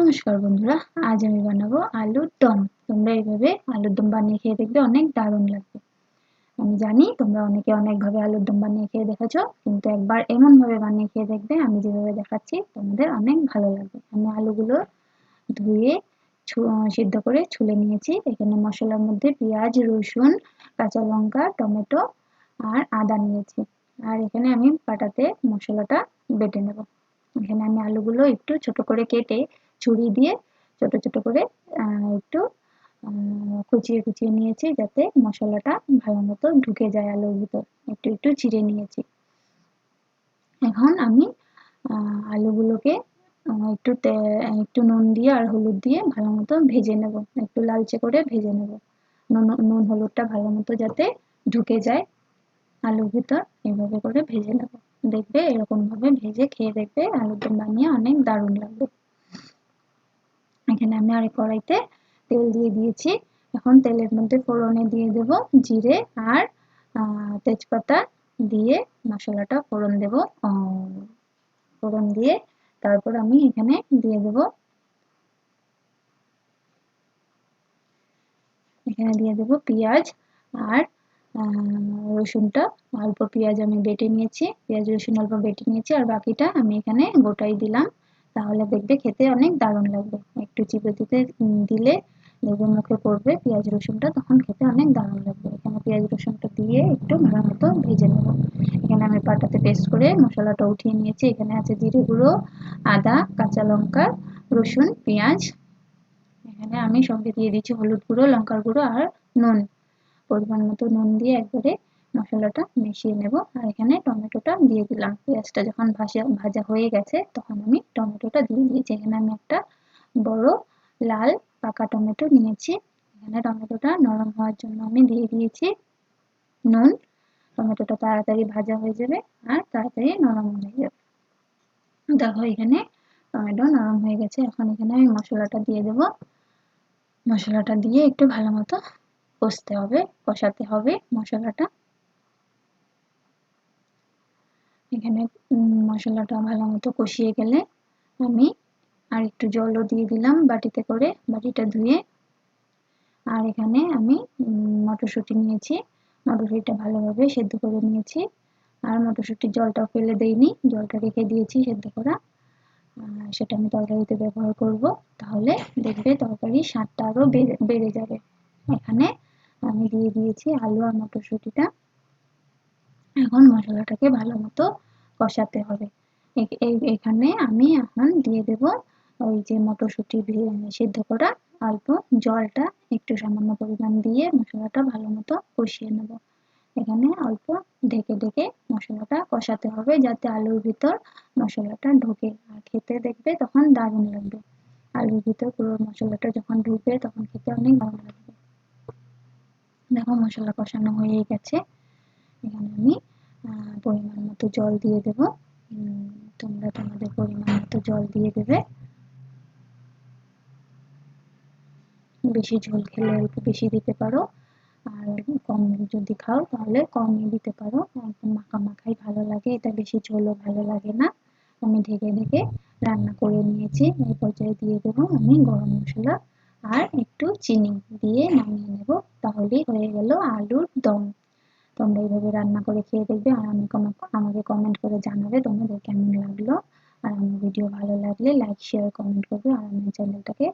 নমস্কার বন্ধুরা, আজ আমি বানাবো আলুর দম। তোমরা এইভাবে আলুর দম বানিয়ে খেয়ে দেখবে অনেক দারুণ লাগবে। আমি জানি তোমরা অনেকে অনেকভাবে আলুর দম বানিয়ে খেয়ে দেখেছ, কিন্তু একবার এমনভাবে বানিয়ে খেয়ে দেখবে আমি যেভাবে দেখাচ্ছি, তোমাদের অনেক ভালো লাগবে। আমি আলুগুলো ধুয়ে সিদ্ধ করে ছুলে নিয়েছি। এখানে মশলার মধ্যে পেঁয়াজ, রসুন, কাঁচা লঙ্কা, টমেটো আর আদা নিয়েছি। আর এখানে আমি পাটাতে মশলাটা বেটে নেব। এখানে আমি আলুগুলো একটু ছোট করে কেটে ছুরি দিয়ে ছোট ছোট করে একটু কুচিয়ে কুচিয়ে নিয়েছি যাতে মশলাটা ভালো মতো ঢুকে যায় আলুর ভিতর। একটু একটু চিড়ে নিয়েছি। এখন আমি আলুগুলোকে একটু একটু নুন দিয়ে আর হলুদ দিয়ে ভালো মতো ভেজে নেব। একটু লালচে করে ভেজে নেব। নুন নুন, হলুদটা ভালো মতো যাতে ঢুকে যায় আলুর ভিতর, এভাবে করে ভেজে নেব। দেখবে এরকমভাবে ভেজে খেয়ে দেখবে আলুর দম বানিয়ে অনেক দারুণ লাগবে। এখানে আমি আরেক কড়াইতে তেল দিয়ে দিয়েছি। এখন তেলের মধ্যে ফোড়নে দিয়ে দেব জিরে আর তেজপাতা দিয়ে মশলাটা ফোড়ন দেব। ফোড়ন দিয়ে তারপর আমি এখানে দিয়ে দেব। এখানে দিয়ে দেব পেঁয়াজ আর রসুনটা। অল্প পেঁয়াজ আমি বেটে নিয়েছি। পেঁয়াজ, রসুন অল্প বেটে নিয়েছি। আর বাকিটা আমি এখানে গোটাই দিলাম। তাহলে দেখবে খেতে অনেক দারুণ লাগবে। একটু চিপে দিলে দেখবে মুখে পড়বে, পেঁয়াজ রসুনটা তখন খেতে অনেক দারুণ লাগবে। এখানে পেঁয়াজ রসুনটা দিয়ে একটু ভালো মতো ভেজে নেব। এখানে আমি পাটাতে পেস্ট করে মশলাটা উঠিয়ে নিয়েছি। এখানে আছে জিরে গুঁড়ো, আদা, কাঁচা লঙ্কা, রসুন, পেঁয়াজ। এখানে আমি সঙ্গে দিয়ে দিচ্ছি হলুদ গুঁড়ো, লঙ্কার গুঁড়ো আর নুন। পরিমাণ মতো নুন দিয়ে একবারে মশলাটা মিশিয়ে নেব। আর এখানে টমেটোটা দিয়ে দিলাম। পেঁয়াজটা যখন ভাজা ভাজা হয়ে গেছে, তখন আমি টমেটোটা দিয়ে দিয়েছি। এখানে আমি একটা বড়, লাল, পাকা টমেটো নিয়েছি। এখানে টমেটোটা নরম হওয়ার জন্য আমি দিয়ে দিয়েছি। নুন, টমেটোটা তাড়াতাড়ি ভাজা হয়ে যাবে আর তাড়াতাড়ি নরম হয়ে যাবে। দেখো এখানে টমেটো নরম হয়ে গেছে। এখন এখানে আমি মশলাটা দিয়ে দেব। মশলাটা দিয়ে একটু ভালো মতো কষতে হবে, কষাতে হবে মশলাটা। এখানে মশলাটা ভালো মতো কষিয়ে গেলে আমি আর একটু জলও দিয়ে দিলাম বাটিতে করে, বাটিটা ধুয়ে। আর এখানে আমি মটরশুঁটি নিয়েছি। মটরশুঁটিটা ভালোভাবে সেদ্ধ করে নিয়েছি। আর মটরশুঁটির জলটাও ফেলে দেইনি, জলটা রেখে দিয়েছি সেদ্ধ করা। সেটা আমি তরকারিতে ব্যবহার করব, তাহলে দেখবে তরকারির স্বাদটা আরও বেড়ে যাবে। এখানে আমি দিয়ে দিয়েছি আলু আর মটরশুঁটিটা। এখন মশলাটাকে ভালো মতো কষাতে হবে। এখানে আমি এখন দিয়ে দেব ওই যে মটরশুঁটি সিদ্ধ করা অল্প জলটা একটু সামান্য পরিমাণ দিয়ে মশলাটা ভালো মতো কষিয়ে নেব। এখানে অল্প ঢেকে ঢেকে মশলাটা কষাতে হবে যাতে আলুর ভিতর মশলাটা ঢোকে। আর খেতে দেখবে তখন দারুণ লাগবে। আলুর ভিতর পুরো মশলাটা যখন ঢুকবে তখন খেতে অনেক ভালো লাগবে। দেখো মশলা কষানো হয়ে গেছে। এখানে আমি পরিমাণ মতো জল দিয়ে দেব। তোমরা তোমাদের পরিমাণ মতো জল দিয়ে দেবে। বেশি ঝোল খেলে অল্প বেশি দিতে পারো। আর কম যদি খাও তাহলে কমই দিতে পারো। একদম মাখা মাখাই ভালো লাগে, এটা বেশি ঝোলও ভালো লাগে না। আমি ঢেকে ঢেকে রান্না করে নিয়েছি, এই পর্যায়ে দিয়ে দেবো আমি গরম মশলা আর একটু চিনি দিয়ে নামিয়ে নেব। তাহলেই হয়ে গেল আলুর দম। তোমরা এইভাবে রান্না করে খেয়ে দেখবে আর আমি আমাকে কমেন্ট করে জানাবে তোমাদের কেমন লাগল। আর আমার ভিডিও ভালো লাগলে লাইক শেয়ার কমেন্ট করবে। আর আমার চ্যানেলটাকে